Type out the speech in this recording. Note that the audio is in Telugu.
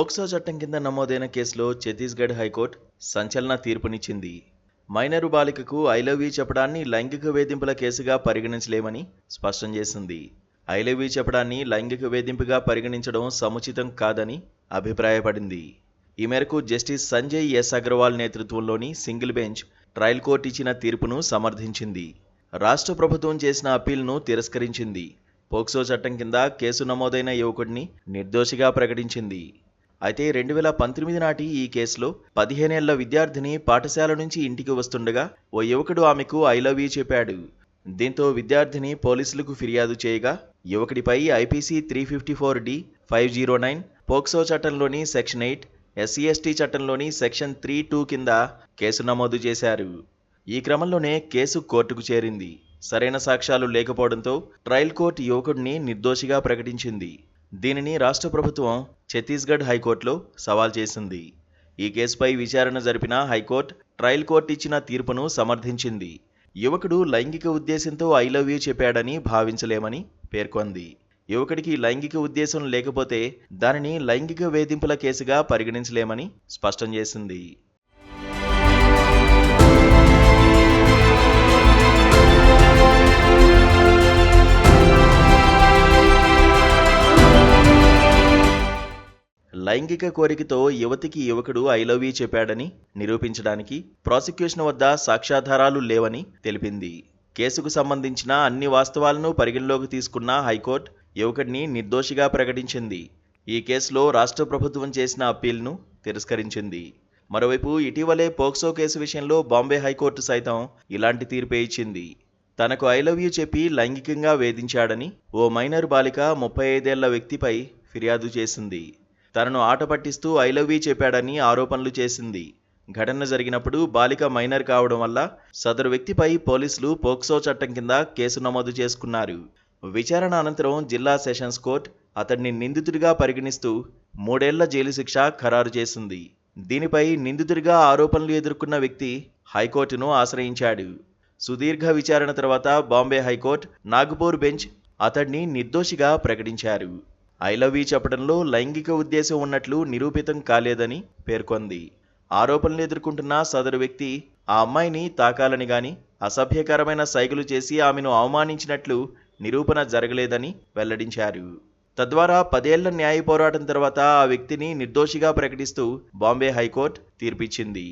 పోక్సో చట్టం కింద నమోదైన కేసులో ఛత్తీస్గఢ్ హైకోర్టు సంచలన తీర్పునిచ్చింది. మైనరు బాలికకు ఐ లవ్ యూ చెప్పడాన్ని లైంగిక వేధింపుల కేసుగా పరిగణించలేమని స్పష్టం చేసింది. ఐ లవ్ యూ చెప్పడాన్ని లైంగిక వేధింపుగా పరిగణించడం సముచితం కాదని అభిప్రాయపడింది. ఈ మేరకు జస్టిస్ సంజయ్ ఎస్ అగర్వాల్ నేతృత్వంలోని సింగిల్ బెంచ్ ట్రయల్ కోర్టు ఇచ్చిన తీర్పును సమర్థించింది. రాష్ట్ర ప్రభుత్వం చేసిన అప్పీల్ను తిరస్కరించింది. పోక్సో చట్టం కింద కేసు నమోదైన యువకుడిని నిర్దోషిగా ప్రకటించింది. అయితే రెండు వేల పంతొమ్మిది నాటి ఈ కేసులో పదిహేనేళ్ళ విద్యార్థిని పాఠశాల నుంచి ఇంటికి వస్తుండగా ఓ యువకుడు ఆమెకు ఐ లవ్ యూ చెప్పాడు. దీంతో విద్యార్థిని పోలీసులకు ఫిర్యాదు చేయగా యువకుడిపై IPC three fifty four D five zero nine POCSO చట్టంలోని సెక్షన్ ఎయిట్ ఎస్సీ ఎస్టీ చట్టంలోని సెక్షన్ త్రీ టూ కింద కేసు నమోదు చేశారు. ఈ క్రమంలోనే కేసు కోర్టుకు చేరింది. సరైన సాక్ష్యాలు లేకపోవడంతో ట్రయల్ కోర్టు యువకుడిని నిర్దోషిగా ప్రకటించింది. దీనిని రాష్ట్ర ప్రభుత్వం ఛత్తీస్గఢ్ హైకోర్టులో సవాల్ చేసింది. ఈ కేసుపై విచారణ జరిపిన హైకోర్టు ట్రయల్ కోర్టు ఇచ్చిన తీర్పును సమర్థించింది. యువకుడు లైంగిక ఉద్దేశంతో ఐ లవ్ యూ చెప్పాడని భావించలేమని పేర్కొంది. యువకుడికి లైంగిక ఉద్దేశం లేకపోతే దానిని లైంగిక వేధింపుల కేసుగా పరిగణించలేమని స్పష్టం చేసింది. లైంగిక కోరికతో యువతికి యువకుడు ఐ లవ్ యూ చెప్పాడని నిరూపించడానికి ప్రాసిక్యూషన్ వద్ద సాక్ష్యాధారాలు లేవని తెలిపింది. కేసుకు సంబంధించిన అన్ని వాస్తవాలను పరిగణలోకి తీసుకున్న హైకోర్టు యువకుడిని నిర్దోషిగా ప్రకటించింది. ఈ కేసులో రాష్ట్ర ప్రభుత్వం చేసిన అప్పీల్ను తిరస్కరించింది. మరోవైపు ఇటీవలే పోక్సో కేసు విషయంలో బాంబే హైకోర్టు సైతం ఇలాంటి తీర్పే ఇచ్చింది. తనకు ఐ లవ్ యూ చెప్పి లైంగికంగా వేధించాడని ఓ మైనర్ బాలిక ముప్పై ఐదేళ్ళ వ్యక్తిపై ఫిర్యాదు చేసింది. తనను ఆట పట్టిస్తూ ఐ లవ్ యూ చెప్పాడని ఆరోపణలు చేసింది. ఘటన జరిగినప్పుడు బాలిక మైనర్ కావడం వల్ల సదరు వ్యక్తిపై పోలీసులు పోక్సో చట్టం కింద కేసు నమోదు చేసుకున్నారు. విచారణ అనంతరం జిల్లా సెషన్స్ కోర్టు అతన్ని నిందితుడిగా పరిగణిస్తూ మూడేళ్ళ జైలు శిక్ష ఖరారు చేసింది. దీనిపై నిందితుడిగా ఆరోపణలు ఎదుర్కొన్న వ్యక్తి హైకోర్టును ఆశ్రయించాడు. సుదీర్ఘ విచారణ తర్వాత బాంబే హైకోర్టు నాగపూర్ బెంచ్ అతడిని నిర్దోషిగా ప్రకటించారు. ఐ లవ్ యూ చెప్పడంలో లైంగిక ఉద్దేశం ఉన్నట్లు నిరూపితం కాలేదని పేర్కొంది. ఆరోపణలు ఎదుర్కొంటున్న సదరు వ్యక్తి ఆ అమ్మాయిని తాకాలని గాని అసభ్యకరమైన సైగలు చేసి ఆమెను అవమానించినట్లు నిరూపణ జరగలేదని వెల్లడించారు. తద్వారా పదేళ్ళ న్యాయ పోరాటం తర్వాత ఆ వ్యక్తిని నిర్దోషిగా ప్రకటిస్తూ బాంబే హైకోర్టు తీర్పిచ్చింది.